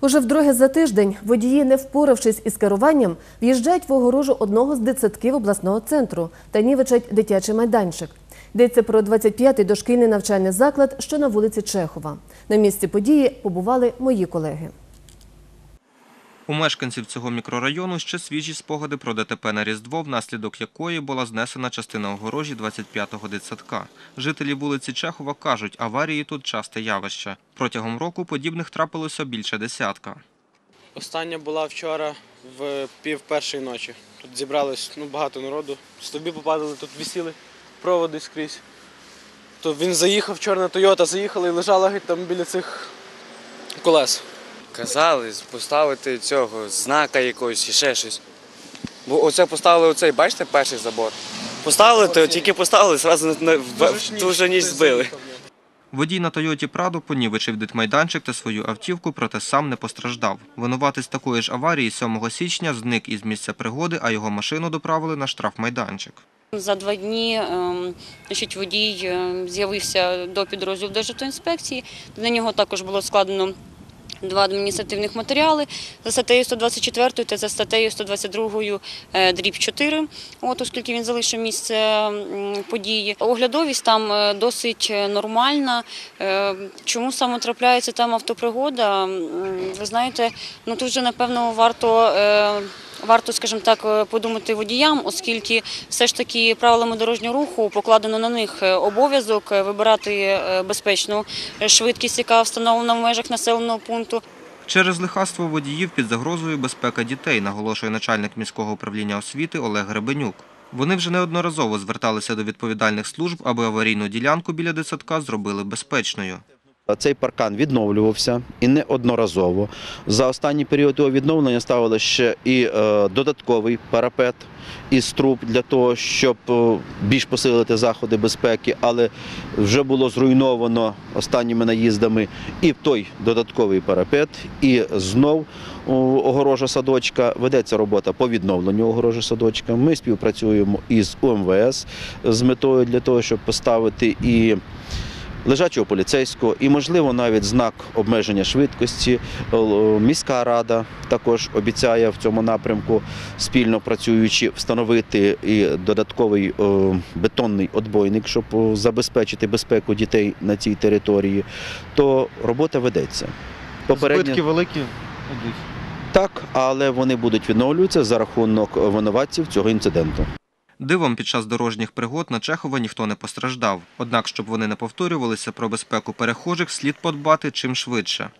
Уже вдруге за тиждень водії, не впоравшись із керуванням, в'їжджають в огорожу одного з дитсадків обласного центру та нівечать дитячий майданчик. Йдеться про 25-й дошкільний навчальний заклад, що на вулиці Чехова. На місці події побували мої колеги. У мешканців цього мікрорайону ще свіжі спогади про ДТП на Різдво, внаслідок якої була знесена частина огорожі 25-го дитсадка. Жителі вулиці Чехова кажуть, аварії тут часте явище. Протягом року подібних трапилося більше десятка. Остання була вчора в пів першої ночі. Тут зібралось ну, багато народу. Стовби попадали, тут висіли проводи скрізь. То він заїхав, чорна Тойота заїхала і лежала біля цих колес. Казали поставити цього знака якогось і ще щось. Бо оце поставили оцей, бачите, перший забор. Поставили, то тільки поставили, зразу на, на, в, ту ніч збили. Водій на Тойоті Прадо понівечив дитмайданчик та свою автівку, проте сам не постраждав. Винуватець такої ж аварії 7 січня зник із місця пригоди, а його машину доправили на штрафмайданчик. За два дні ем, значить, водій е, з'явився до підрозділу Державтоінспекції. На нього також було складено два адміністративних матеріали за статтею 124 та за статтею 122 е, дріб 4, от, оскільки він залишив місце події. Оглядовість там е, досить нормальна. Е, Чому саме трапляється там автопригода? Ви знаєте, ну тут вже напевно варто. Варто, скажімо так, е, подумати водіям, оскільки все ж таки правилами дорожнього руху покладено на них е, обов'язок е, вибирати безпечну швидкість, яка встановлена в межах населеного пункту. Через лихаство водіїв під загрозою безпека дітей, наголошує начальник міського управління освіти Олег Гребенюк. Вони вже неодноразово зверталися до відповідальних служб, аби аварійну ділянку біля дитсадка зробили безпечною. Цей паркан відновлювався і неодноразово. За останній період його відновлення ставили ще і е, додатковий парапет із труб для того, щоб е, більш посилити заходи безпеки, але вже було зруйновано останніми наїздами і той додатковий парапет, і знов огорожа садочка. Ведеться робота по відновленню огорожі садочка. Ми співпрацюємо із УМВС з метою для того, щоб поставити і лежачого поліцейського і, можливо, навіть знак обмеження швидкості. Е, Міська рада також обіцяє в цьому напрямку, спільно працюючи, встановити і додатковий е, бетонний отбойник, щоб забезпечити безпеку дітей на цій території. То робота ведеться. Збитки великі. Так, але вони будуть відновлюватися за рахунок винуватців цього інциденту. Дивом під час дорожніх пригод на Чехова ніхто не постраждав. Однак, щоб вони не повторювалися, про безпеку перехожих слід подбати чим швидше.